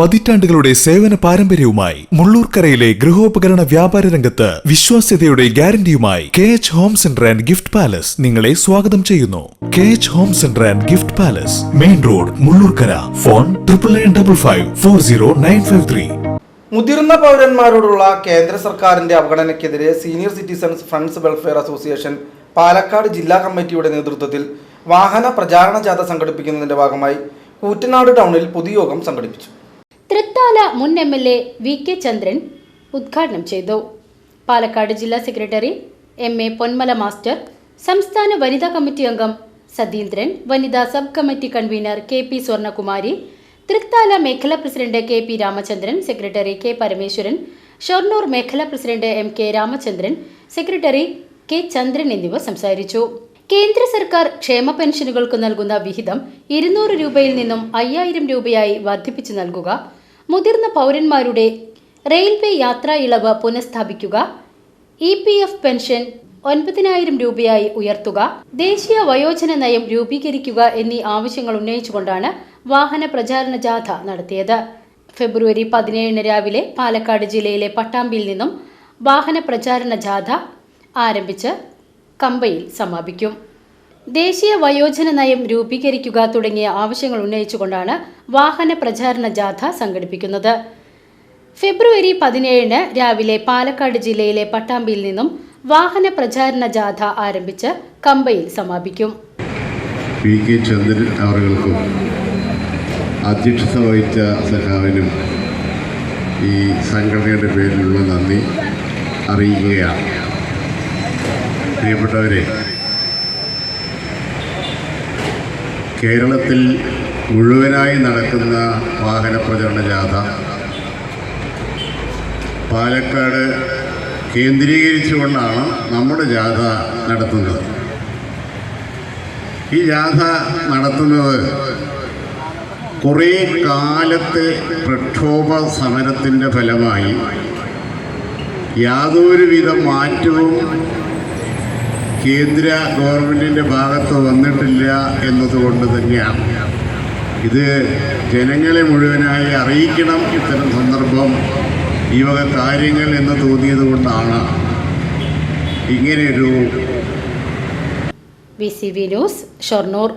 പതിറ്റാണ്ടുകളുടെ സേവന പാരമ്പര്യവുമായി മുള്ളൂർക്കരയിലെ ഗൃഹോപകരണ വ്യാപാര രംഗത്ത് വിശ്വാസ്യതയുടെ ഗ്യാരണ്ടിയുമായി K H home centre and gift palace നിങ്ങളെ സ്വാഗതം ചെയ്യുന്നു. K H home centre and gift palace main road Mullurkara. Phone triple nine double five four zero nine five three മുതിർന്ന പൗരന്മാരോടുള്ള കേന്ദ്ര സർക്കാരിന്റെ അവഗണനയ്ക്കെതിരെ senior citizens friends welfare association Palakkad ജില്ലാ കമ്മിറ്റിയുടെ നേതൃത്വത്തിൽ വാഹന പ്രചാരണ ജാഥ സംഘടിപ്പിക്കുന്നതിന്റെ ഭാഗമായി കൂറ്റനാട് ടൗണിൽ പൊതുയോഗം സംഘടിപ്പിച്ചു. തൃത്താല മുൻ M L A V K Chandran ഉദ്ഘാടനം ചെയ്തു. പാലക്കാട് ജില്ലാ secretary M A Ponmala master സംസ്ഥാന വനിതാ കമ്മിറ്റി അംഗം സതീന്ദ്രൻ വനിതാ sub committee convener K P Swarnakumari Thrithala മേഖലാ president K P Ramachandran secretary K Parameswaran Shoranur മേഖലാ president M K Ramachandran secretary K Chandran എന്നിവർ സംസാരിച്ചു. കേന്ദ്ര സർക്കാർ ക്ഷേമ പെൻഷനുകൾക്ക് നൽകുന്ന വിഹിതം ഇരുന്നൂറ് രൂപയിൽ നിന്നും അയ്യായിരം രൂപയായി വർദ്ധിപ്പിച്ചു നൽകുക മുതിർന്ന പൗരന്മാരുടെ റെയിൽവേ യാത്രാ ഇളവ് പുനഃസ്ഥാപിക്കുക ഇ പി എഫ് പെൻഷൻ ഒൻപതിനായിരം രൂപയായി ഉയർത്തുക ദേശീയ വയോജന നയം രൂപീകരിക്കുക എന്നീ ആവശ്യങ്ങൾ ഉന്നയിച്ചുകൊണ്ടാണ് വാഹന പ്രചാരണ ജാഥ നടത്തിയത്. ഫെബ്രുവരി പതിനേഴിന് രാവിലെ പാലക്കാട് ജില്ലയിലെ പട്ടാമ്പിയിൽ നിന്നും വാഹന പ്രചാരണ ജാഥ ആരംഭിച്ച് കമ്പയിൽ സമാപിക്കും. ദേശീയ വയോജന നയം രൂപീകരിക്കുക തുടങ്ങിയ ആവശ്യങ്ങൾ ഉന്നയിച്ചുകൊണ്ടാണ് വാഹന പ്രചാരണ ജാഥ സംഘടിപ്പിക്കുന്നത്. ഫെബ്രുവരി പതിനേഴിന് രാവിലെ പാലക്കാട് ജില്ലയിലെ പട്ടാമ്പിയിൽ നിന്നും വാഹന പ്രചാരണ ജാഥ ആരംഭിച്ച് കമ്പയിൽ സമാപിക്കും. പി. കെ. ചന്ദ്രൻ അവർക്കും അധ്യക്ഷത വഹിച്ച സഖാവിനും ഈ സംഘടനയുടെ പേരിലുള്ള നന്ദി അറിയിക്കുകയാണ്. പ്രിയപ്പെട്ടവരെ കേരളത്തിൽ മുഴുവനായി നടക്കുന്ന വാഹന പ്രചരണ ജാഥ പാലക്കാട് കേന്ദ്രീകരിച്ചുകൊണ്ടാണ് നമ്മുടെ ജാഥ നടത്തുന്നത്. ഈ ജാഥ നടത്തുന്നത് കുറേ കാലത്തെ പ്രക്ഷോഭ സമരത്തിന്റെ ഫലമായി യാതൊരുവിധ മാറ്റവും കേന്ദ്ര ഗവൺമെന്റിന്റെ ഭാഗത്ത് വന്നിട്ടില്ല എന്നതുകൊണ്ട് തന്നെയാണ്. ഇത് ജനങ്ങളെ മുഴുവനായി അറിയിക്കണം ഇത്തരം സന്ദർഭം ഈ വക കാര്യങ്ങൾ എന്ന് തോന്നിയത് കൊണ്ടാണ്. ഇങ്ങനെയൊരു V C V news Shoranur.